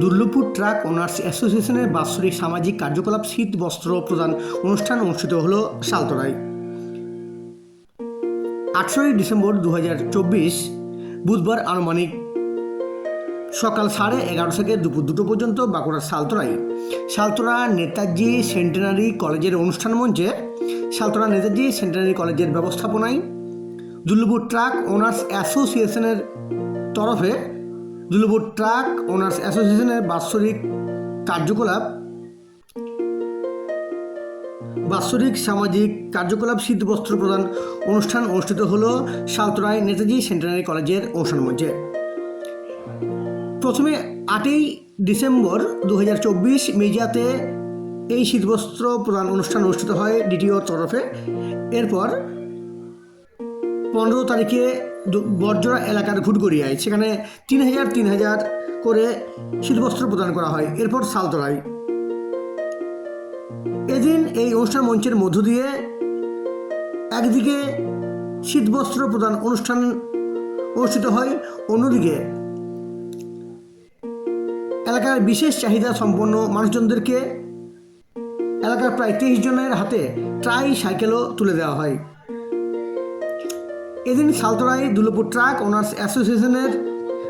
Durlabhpur truck owners অ্যাসোসিয়েশনের বাৎসরিক সামাজিক কার্যকলাপ শীত বস্ত্র প্রদান অনুষ্ঠান অনুষ্ঠিত হলো সালতরায় আঠেরোই ডিসেম্বর দু হাজার চব্বিশ, বুধবার আনুমানিক সকাল সাড়ে এগারো থেকে দুপুর দুটো পর্যন্ত বাঁকুড়ার সালতরায় সালতরা নেতাজি সেন্টেনারি কলেজের অনুষ্ঠান মঞ্চে সালতরা নেতাজি সেন্টেনারি কলেজের ব্যবস্থাপনায় দুর্লভপুর ট্রাক ওনার্স অ্যাসোসিয়েশনের তরফে দুর্লভপুর ট্রাক ওনার্স অ্যাসোসিয়েশনের বাৎসরিক কার্যকলাপ। বাৎসরিক সামাজিক কার্যকলাপ শীতবস্ত্র প্রদান অনুষ্ঠান অনুষ্ঠিত হল সালতরায় নেতাজি সেন্টেনারি কলেজের অনুষ্ঠান মঞ্চে। প্রথমে আটই ডিসেম্বর দু হাজার চব্বিশ মেজিয়াতে এই শীতবস্ত্র প্রদান অনুষ্ঠান অনুষ্ঠিত হয় ডিটিওর তরফে। এরপর পনেরো তারিখে বর্জরা এলাকার ঘুটগড়িয়ায় সেখানে তিন হাজার তিন হাজার করে শীতবস্ত্র প্রদান করা হয়। এরপর সালতলায় এদিন এই অনুষ্ঠান মঞ্চের মধ্য দিয়ে একদিকে শীতবস্ত্র প্রদান অনুষ্ঠান অনুষ্ঠিত হয়, অন্যদিকে এলাকার বিশেষ চাহিদা সম্পন্ন মানুষজনদেরকে এলাকার প্রায় তেইশ জনের হাতে ট্রাই সাইকেলও তুলে দেওয়া হয়। এদিন সালতরায় দুলপুর ট্রাক ওনার্স অ্যাসোসিয়েশনের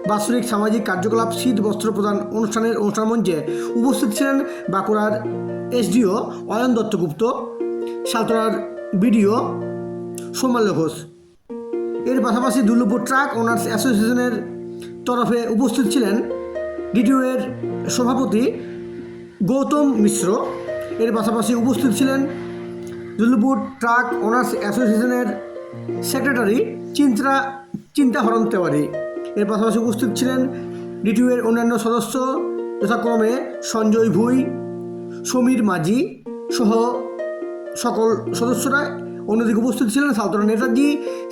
বাৎসরিক সামাজিক কার্যকলাপ, শীত বস্ত্র প্রদান অনুষ্ঠানের অনুষ্ঠান মঞ্চে উপস্থিত ছিলেন বাঁকুড়ার এসডিও অয়ন দত্তগুপ্ত সালতরার বিডিও সৌমাল্য ঘোষ। এর পাশাপাশি দুর্লভপুর ট্রাক ওনার্স অ্যাসোসিয়েশনের তরফে উপস্থিত ছিলেন ডিটিও এর সভাপতি গৌতম মিশ্র। এর পাশাপাশি উপস্থিত ছিলেন দুর্লভপুর ট্রাক ওনার্স অ্যাসোসিয়েশনের সেক্রেটারি চিন্তা, চিন্তাহরণ তেওয়ারি। এর পাশাপাশি উপস্থিত ছিলেন ডিটিও এর অন্যান্য সদস্য, যথাক্রমে সঞ্জয় ভুই, সমীর মাঝি সহ সকল সদস্যরা। অন্যদিকে উপস্থিত ছিলেন সালতরা নেতাজি,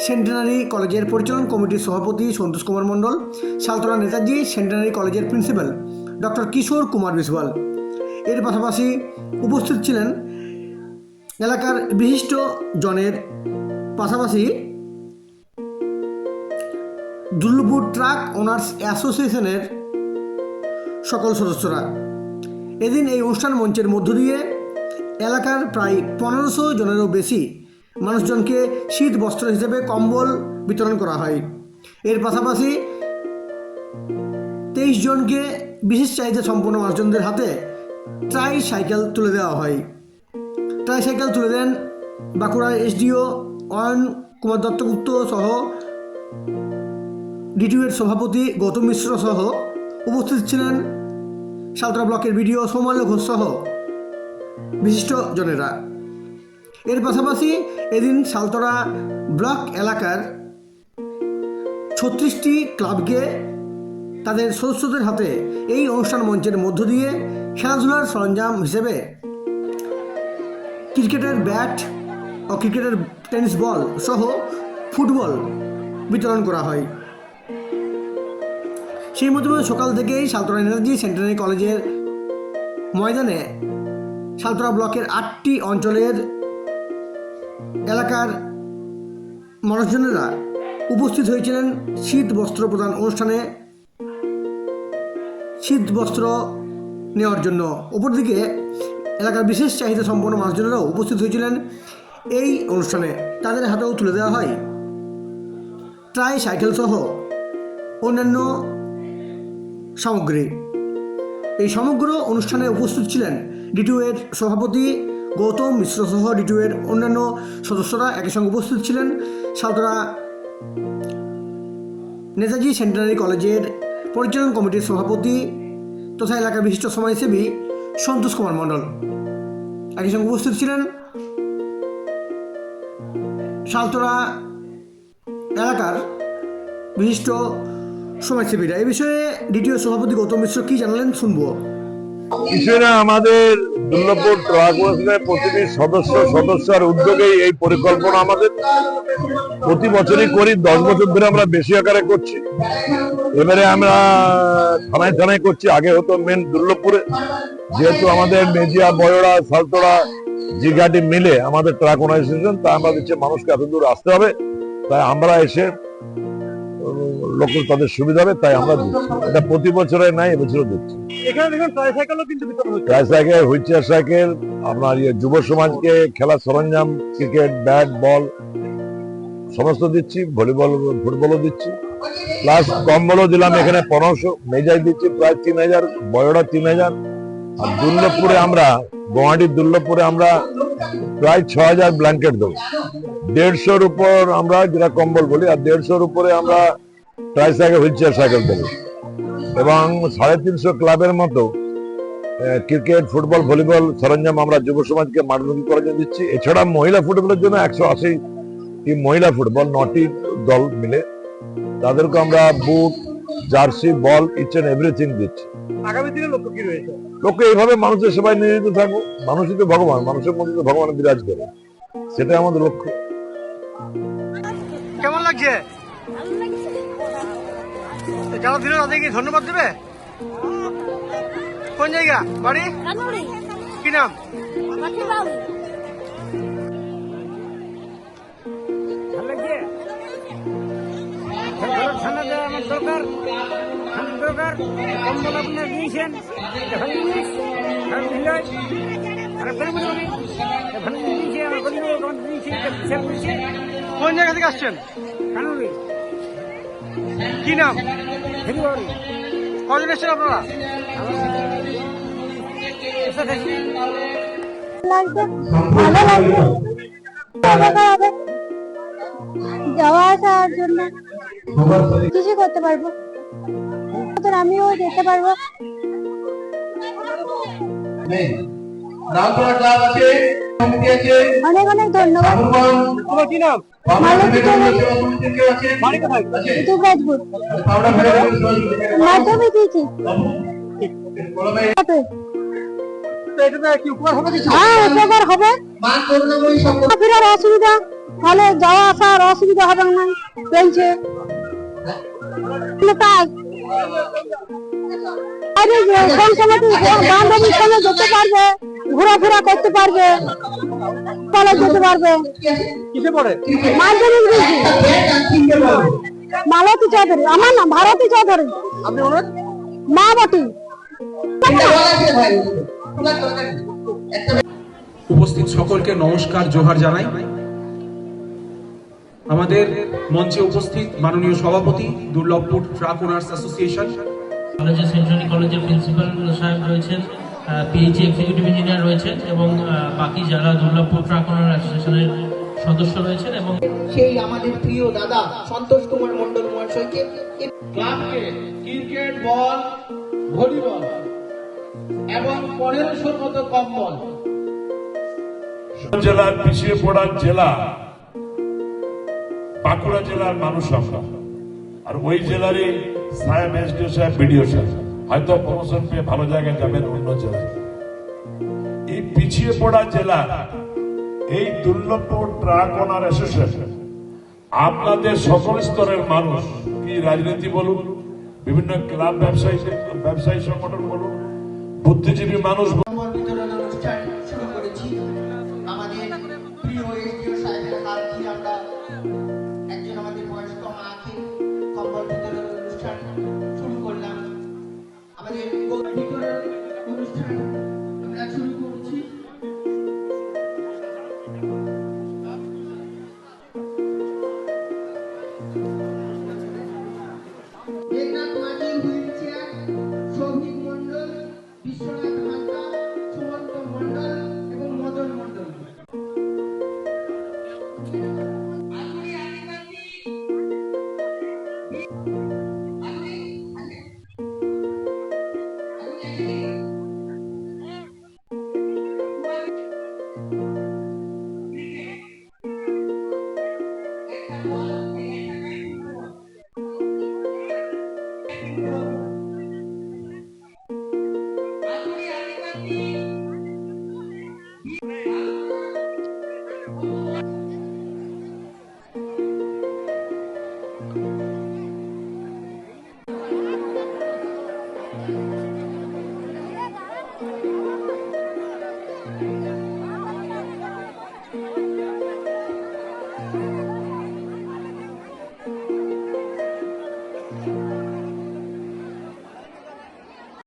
সেন্টেনারি কলেজের পরিচালন কমিটির সভাপতি সন্তোষ কুমার মণ্ডল সালতরা নেতাজি, সেন্টেনারি কলেজের প্রিন্সিপাল ডক্টর কিশোর কুমার বিসওয়াল এর পাশাপাশি উপস্থিত ছিলেন এলাকার বিশিষ্ট জনের পাশাপাশি দুর্লভপুর ট্রাক ওনার্স অ্যাসোসিয়েশনের সকল সদস্যরা। এদিন এই অনুষ্ঠান মঞ্চের মধ্য দিয়ে এলাকার প্রায় পনেরোশো জনেরও বেশি মানুষজনকে শীত বস্ত্র হিসেবে কম্বল বিতরণ করা হয়। এর পাশাপাশি তেইশ জনকে বিশেষ চাহিদা সম্পন্ন মানুষজনদের হাতে ট্রাই সাইকেল তুলে দেওয়া হয়। ট্রাই সাইকেল তুলে দেন বাঁকুড়ার এসডিও অয়ন কুমার দত্তগুপ্ত সহ ডিটিউ এর সভাপতি গৌতম মিশ্র সহ উপস্থিত ছিলেন সালতরা ব্লকের বিডিও সৌমাল্য ঘোষ সহ বিশিষ্ট জনেরা। এর পাশাপাশি এদিন সালতরা ব্লক এলাকার ছত্রিশটি ক্লাবকে তাদের সদস্যদের হাতে এই অনুষ্ঠান মঞ্চের মধ্য দিয়ে খেলাধুলার সরঞ্জাম হিসেবে ক্রিকেটের ব্যাট ও ক্রিকেটের টেনিস বল সহ ফুটবল বিতরণ করা হয়। সেই মধ্যে সকাল থেকেই সালতরা এনার্জি সেন্টারি কলেজের ময়দানে সালতরা ব্লকের আটটি অঞ্চলের এলাকার মানুষজনেরা উপস্থিত হয়েছিলেন শীত বস্ত্র প্রদান অনুষ্ঠানে। শীত বস্ত্র নেওয়ার জন্য। অপরদিকে এলাকার বিশেষ চাহিদা সম্পন্ন মানুষজনেরাও উপস্থিত হয়েছিলেন এই অনুষ্ঠানে তাদের হাতেও তুলে দেওয়া হয়। ট্রাই সাইকেল সহ অন্যান্য সামগ্রী। এই সমগ্র অনুষ্ঠানে উপস্থিত ছিলেন ডিটিও এর সভাপতি গৌতম মিশ্র সহ ডিটিও এর অন্যান্য সদস্যরা। একই সঙ্গে উপস্থিত ছিলেন সালতরা নেতাজি সেন্টেনারি কলেজের পরিচালন কমিটির সভাপতি তথা এলাকার বিশিষ্ট সমাজসেবী সন্তোষ কুমার মণ্ডল। একই সঙ্গে উপস্থিত ছিলেন সালতরা এলাকার বিশিষ্ট সমাজসেবীরা এই বিষয়ে দ্বিতীয় সভাপতি গৌতম মিশ্র কি জানালেন শুনব। কিশোরে আমাদের দুর্লভপুর ট্রাক ওয়ার্কসের প্রতিটি সদস্য, সদস্যের উদ্যোগেই এই পরিকল্পনা আমাদের। প্রতি বছরই করি, দশ বছর ধরে আমরা বেশি আকারে করছি। এবারে আমরা থানায় থানায় করছি, আগে হতো মেন দুর্লভপুরে। যেহেতু আমাদের মেজিয়া, বয়রা সালতোড়া জিঘাটি মিলে আমাদের ট্রাক অর্গানাইজেশন তা আমরা দিচ্ছি মানুষকে এত দূর আসতে হবে তাই আমরা এসে লোকের তাদের সুবিধা হবে তাই আমরা দিচ্ছি। এটা প্রতি বছরে নাই এবছরও দিচ্ছি। ট্রাইসাইকেল হুইল চেয়ার সাইকেল আপনার ইয়ে যুব সমাজকে খেলার সরঞ্জাম ক্রিকেট ব্যাট বল সমস্ত দিচ্ছি ভলিবল ফুটবলও দিচ্ছি। প্লাস কম্বলও দিলাম এখানে পনেরোশো মেজাই দিচ্ছি প্রায় তিন হাজার বয়রা তিন হাজার। আর দুর্লভপুরে আমরা, গুয়াহাটির দুর্লভপুরে আমরা প্রায় ছ হাজার ব্ল্যাঙ্কেট দেবো। দেড়শোর উপর আমরা যেটা কম্বল বলি, আর দেড়শোর উপরে আমরা ট্রাইসাইকেল হুইল চেয়ার সাইকেল দেবো এবং সাড়ে তিনশো ক্লাবের মতো ক্রিকেট, ফুটবল, ভলিবল সরঞ্জাম আমরা যুব সমাজকে মাঠমুখী করার জন্য দিচ্ছি। এছাড়া মহিলা ফুটবলের জন্য একশো আশি মহিলা ফুটবল নটি দল মিলে তাদেরকে আমরা boot, jersey, ball each and everything দিচ্ছি। আগামী দিনে লক্ষ্য কি রয়েছে? লোকে এইভাবে মানুষের সেবায় নিয়োজিত থাকব মানুষই তো ভগবান মানুষের মধ্যে তো ভগবান বিরাজ করে সেটাই আমাদের লক্ষ্য কেমন লাগছে যারা দিল তাদেরকে ধন্যবাদ দেবে কোন জায়গা বাড়ি কি নাম ভালো লাগছে ঠান্ডা আমার দরকার দরকার কম্বল আপনার দিয়েছেন কোন জায়গা থেকে আসছেন? কি নাম? কজন এসছেন আপনারা? যাওয়া আসার জন্য কিছু করতে পারব তো আমিও যেতে পারব। অনেক অনেক ধন্যবাদ। তোমার কি নাম? মাধ্যমিক দিয়েছি। হ্যাঁ মান ফেরার অসুবিধা। তাহলে যাওয়া আসার অসুবিধা হবে না। চলছে। তাই। আরে যে কোন সময় বান্ধবীর সঙ্গে যেতে পারবে ঘোরাফেরা করতে পারবে কলেজ যেতে পারবে? কিসে পড়ে? মাধ্যমিক মালতী চৌধুরী আমার নাম ভারতী চৌধুরী। আপনি ওনার মা বটি উপস্থিত সকলকে নমস্কার জোহার জানাই। আমাদের মঞ্চে উপস্থিত মাননীয় সভাপতি দুর্লভপুর ট্রাক ওনার্স অ্যাসোসিয়েশন। কলেজের সেন্ট্রালি কলেজের প্রিন্সিপাল সাহেব রয়েছেন পিএইচি এক্সিকিউটিভ ইঞ্জিনিয়ার রয়েছেন এবং বাকি যারা দুর্লভপুর ট্রাক ওনার অ্যাসোসিয়েশনের সদস্য রয়েছেন এবং সেই আমাদের প্রিয় দাদা সন্তোষ কুমার মন্ডল মহাশয়কে। ক্লাবকে ক্রিকেট বল ভলিবল এবং পনেরোশোর মতো কম্বল জেলার পিছিয়ে পড়া জেলা। বাঁকুড়া জেলার মানুষ আমরা। আর ওই জেলারই সাহেব, এসডিও সাহেব, বিডিও সাহেব। হয়তো প্রমোশন পেয়ে ভালো জায়গায় যাবেন অন্য জেলায় এই পিছিয়ে পড়া জেলা, এই দুর্লভপুর ট্রাক ওনার অ্যাসোসিয়েশন, আপনাদের সকল স্তরের মানুষ, কি রাজনীতি বলুন, বিভিন্ন ক্লাব ব্যবসায়ী ব্যবসায়ী সংগঠন বলুন, বুদ্ধিজীবী মানুষ আমাদের প্রিয় সাহেবের হাত দিয়ে আমরা Amen.